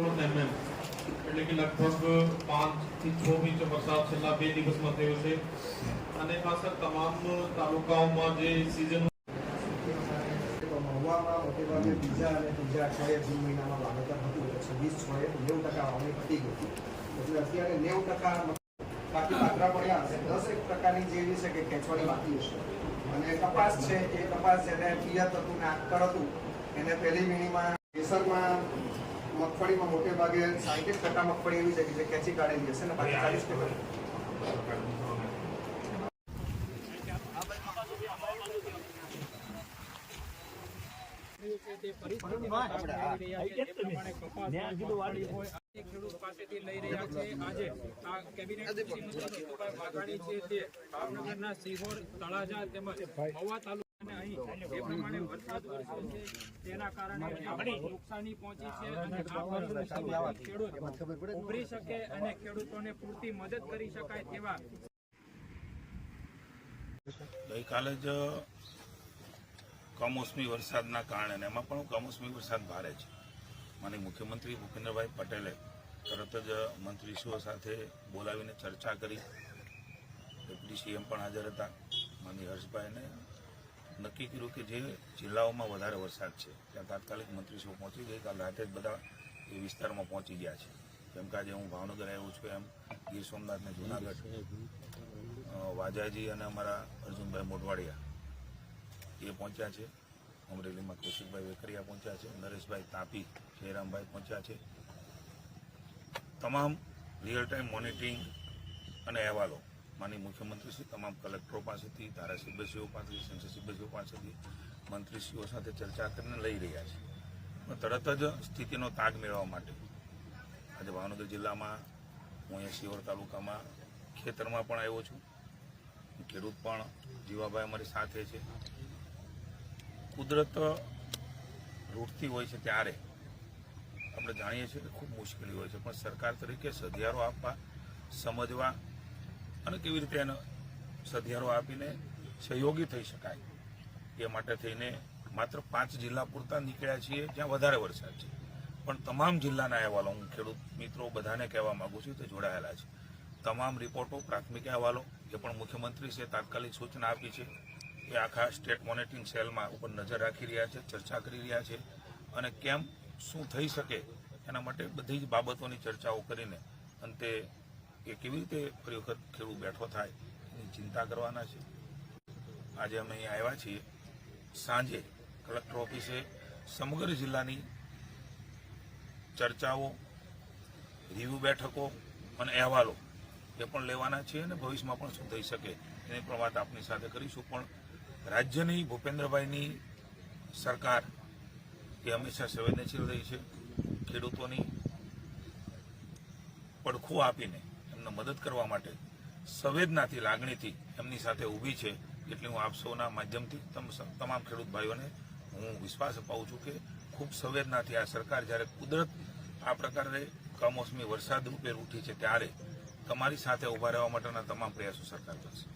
mm એટલે કે લગભગ પાંચથી છ ઇંચ વરસાદ છેલ્લા બે દિવસમાં થયો છે. અને આ સર તમામ તાલુકાઓમાં જે સિઝન ટકા વાવણી પતી ગઈ એટલે અત્યારે નેવું ટકા બાકી પાત્રા પડ્યા હશે. દસ એક પ્રકારની જે છે કે ખેંચવાની બાકી હશે. અને કપાસ છે, એ કપાસ જેને પિયત હતું ને આકર હતું, એને પહેલી વીણીમાં કેસરમાં મગફળીમાં મોટે ભાગે સાહીઠ ટકા મગફળી એવી છે કે જે ખેંચી કાઢેલી હશે ને બાકી ચાલીસ ટકા. ખેડૂત પાસેથી લઈ રહ્યા છે. આજે આ કેબિનેટ વાઘાણી છે તે ભાવનગરના સિહોર, તળાજા તેમજ મહુવા તાલુકાને અહીં જે પ્રમાણે વરસાદ વરસ્યો છે તેના કારણે નુકસાની પહોંચી છે અને આ પરિસ્થિતિમાંથી ખેડૂત ઉભરી શકે અને ખેડૂતોને પૂરતી મદદ કરી શકાય તેવા ગઈકાલે જ કમોસમી વરસાદના કારણે એમાં પણ કમોસમી વરસાદ ભારે છે. માની મુખ્યમંત્રી ભૂપેન્દ્રભાઈ પટેલે તરત જ મંત્રીશ્રીઓ સાથે બોલાવીને ચર્ચા કરી. ડેપ્યુટી સીએમ પણ હાજર હતા. માની હર્ષભાઈને નક્કી કર્યું કે જે જિલ્લાઓમાં વધારે વરસાદ છે, ત્યાં તાત્કાલિક મંત્રીશ્રીઓ પહોંચી ગઈકાલ રાતે જ બધા એ વિસ્તારમાં પહોંચી ગયા છે. જેમ કે આજે હું ભાવનગર આવ્યો છું એમ, ગીર સોમનાથ ને જુનાગઢ વાજાજી અને અમારા અર્જુનભાઈ મોઢવાડિયા એ પહોંચ્યા છે. અમરેલીમાં કૌશિકભાઈ વેકરિયા પહોંચ્યા છે, નરેશભાઈ તાપી, જયરામભાઈ પહોંચ્યા છે. તમામ રિયલ ટાઈમ મોનિટરિંગ અને અહેવાલો માની મુખ્યમંત્રીશ્રી તમામ કલેક્ટરો પાસેથી, ધારાસભ્યશ્રીઓ પાસેથી સંસદ સભ્યશ્રીઓ પાસેથી, મંત્રીશ્રીઓ સાથે ચર્ચા કરીને લઈ રહ્યા છે. તરત જ સ્થિતિનો તાગ મેળવવા માટે આજે ભાવનગર જિલ્લામાં હું અહીંયા શિહોર તાલુકામાં ખેતરમાં પણ આવ્યો છું. ખેડૂત પણ જીવાભાઈ અમારી સાથે છે. કુદરત રૂટતી હોય છે ત્યારે આપણે જાણીએ છીએ કે ખૂબ મુશ્કેલી હોય છે. પણ સરકાર તરીકે સધિયારો આપવા, સમજવા અને કેવી રીતે એનો સધિયારો આપીને સહયોગી થઈ શકાય. એ માટે થઈને માત્ર પાંચ જિલ્લા પૂરતા નીકળ્યા છીએ, જ્યાં વધારે વરસાદ છે. પણ તમામ જિલ્લાના અહેવાલો, હું ખેડૂત મિત્રો બધાને કહેવા માંગુ છું, તે જોડાયેલા છે. તમામ રિપોર્ટો, પ્રાથમિક અહેવાલો, જે પણ મુખ્યમંત્રી છે, તાત્કાલિક સૂચના આપી છે, એ આખા સ્ટેટ મોનિટરિંગ સેલમાં ઉપર નજર રાખી રહ્યા છે, ચર્ચા કરી રહ્યા છે, અને કેમ, શું થઈ શકે, એના માટે બધી જ બાબતોની ચર્ચાઓ કરીને અંતે એ કેવી રીતે ફરી વખત ખેડૂત બેઠો થાય એની ચિંતા કરવાના છે? આજે અમે અહીંયા આવ્યા છીએ. સાંજે કલેક્ટર ઓફિસે સમગ્ર જિલ્લાની ચર્ચાઓ રિવ્યુ બેઠકો અને અહેવાલો એ પણ લેવાના છે અને ભવિષ્યમાં પણ શું થઈ શકે એની પણ વાત આપની સાથે કરીશું. પણ રાજ્યની, ભૂપેન્દ્રભાઈની સરકાર એ હંમેશા સંવેદનશીલ રહી છે. ખેડૂતોની પડખું આપીને એમને મદદ કરવા માટે સંવેદનાથી, લાગણીથી એમની સાથે ઊભી છે એટલે હું આપ સૌના માધ્યમથી તમ- તમામ ખેડૂત ભાઈઓને હું વિશ્વાસ અપાવું છું કે ખૂબ સંવેદનાથી આ સરકાર જ્યારે કુદરત આ પ્રકારે કમોસમી વરસાદ રૂપે ઉઠી છે ત્યારે તમારી સાથે ઊભા રહેવા માટેના તમામ પ્રયાસો સરકાર કરશે.